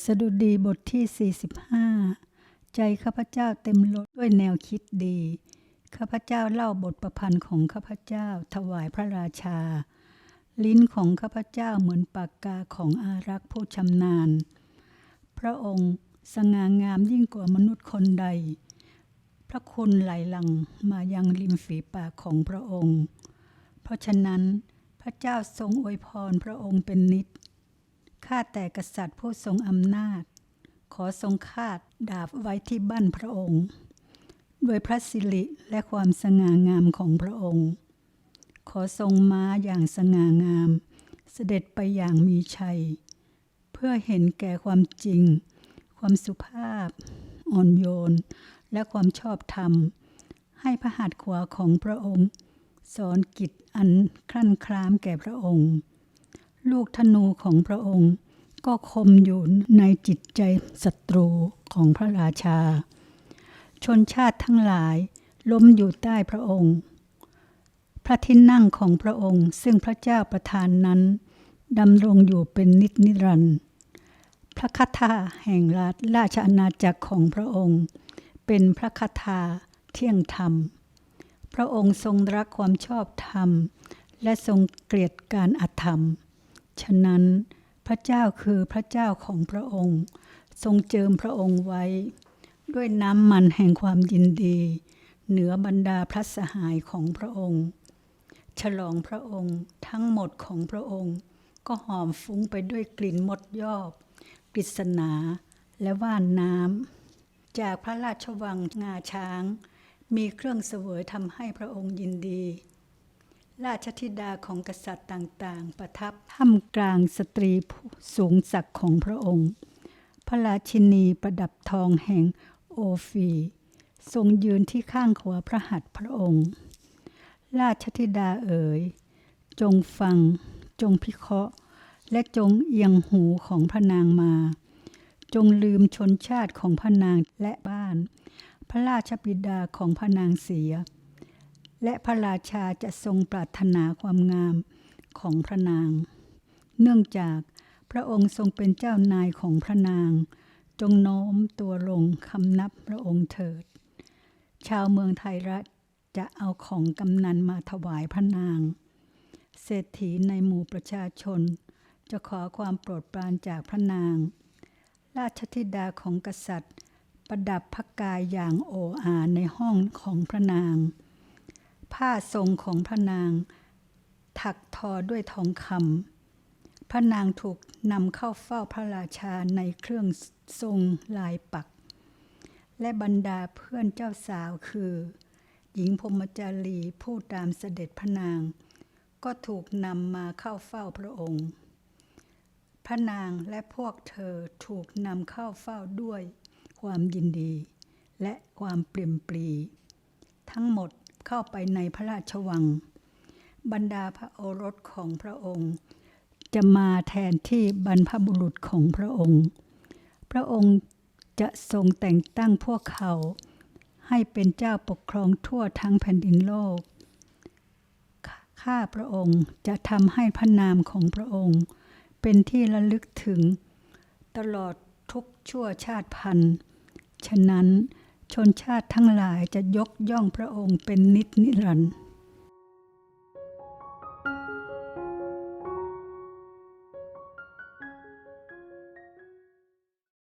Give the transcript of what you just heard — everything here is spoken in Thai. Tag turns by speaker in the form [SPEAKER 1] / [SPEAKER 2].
[SPEAKER 1] สดุดีบทที่ 45 ใจข้าพเจ้าเต็มล้นด้วยแนวคิดดี ข้าพเจ้าเล่าบทประพันธ์ของข้าพเจ้าถวายพระราชา ลิ้นของข้าพเจ้าเหมือนปากกาของอารักษ์ผู้ชำนาญ พระองค์สง่างามยิ่งกว่ามนุษย์คนใด พระคุณไหลหลังมายังริมฝีปากของพระองค์ เพราะฉะนั้นพระเจ้าทรงอวยพรพระองค์เป็นนิจ ข้าแต่กษัตริย์ผู้ทรงอำนาจ ขอทรงคาดดาบไว้ที่บั้นพระองค์ ด้วยพระสิริและความสง่างามของพระองค์ ขอทรงม้าอย่างสง่างาม เสด็จไปอย่างมีชัย เพื่อเห็นแก่ความจริง ความสุภาพ อ่อนโยน และความชอบธรรม ให้พระหัตถ์ขวาของพระองค์ สอนกิจอันคลั่นคล้ามแก่พระองค์ ลูกธนูของพระองค์ ก็คมอยู่ในจิตใจศัตรูของพระราชา ชนชาติทั้งหลายล้มอยู่ใต้พระองค์ พระที่นั่งของพระองค์ซึ่งพระเจ้าประทานนั้นดำรงอยู่เป็นนิจนิรันดร์พระคาถาแห่งราชราชอาณาจักรของพระองค์ เป็นพระคาถาเที่ยงธรรม พระองค์ทรงรักความชอบธรรม และทรงเกลียดการอธรรม ฉะนั้น พระเจ้าคือพระเจ้าของพระองค์ ทรงเจิมพระองค์ไว้ ด้วยน้ำมันแห่งความยินดี เหนือบรรดาพระสหายของพระองค์ ฉลองพระองค์ทั้งหมดของพระองค์ ก็หอมฟุ้งไปด้วยกลิ่นมดยอบกฤษณาและว่านน้ำจากพระราชวังงาช้าง มีเครื่องเสวยทำให้พระองค์ยินดี ราชธิดาของกษัตริย์ต่างๆ ประทับท่ามกลางสตรีสูงศักดิ์ของพระองค์ พระราชินีประดับทองแห่งโอฟี ทรงยืนที่ข้างขวาพระหัตถ์พระองค์ ราชธิดาเอ๋ย จงฟัง จงพิเคราะห์ และจงเอียงหูของพระนางมา จงลืมชนชาติของพระนางและบ้าน พระราชบิดาของพระนางเสีย และพระราชาจะทรงปรารถนาความงามของพระนาง เนื่องจากพระองค์ทรงเป็นเจ้านายของพระนาง จงโน้มตัวลงคำนับพระองค์เถิด ชาวเมืองไทยรัฐจะเอาของกำนันมาถวายพระนาง เศรษฐีในหมู่ประชาชน จะขอความโปรดปรานจากพระนาง ราชธิดาของกษัตริย์ ประดับพระกายอย่างโออาในห้องของพระนาง ผ้าทรงของพระนาง ถักทอด้วยทองคำพระนางถูกนำเข้าเฝ้าพระราชาในเครื่องทรงลายปัก และบรรดาเพื่อนเจ้าสาวคือ หญิงพรมจารีผู้ตามเสด็จพระนาง ก็ถูกนำมาเข้าเฝ้าพระองค์ พระนางและพวกเธอถูกนำเข้าเฝ้าด้วยความยินดี และความเปลี่ยมปรี ทั้งหมด เข้าไปในพระราชวัง บรรดาพระโอรสของพระองค์ จะมาแทนที่บรรพบุรุษของพระองค์ พระองค์จะทรงแต่งตั้งพวกเขา ให้เป็นเจ้าปกครองทั่วทั้งแผ่นดินโลก ข้าพระองค์จะทำให้พระนามของพระองค์ เป็นที่ระลึกถึง ตลอดทุกชั่วชาติพันธุ์ ฉะนั้น ชนชาติทั้งหลายจะยกย่องพระองค์เป็นนิจนิรันดร์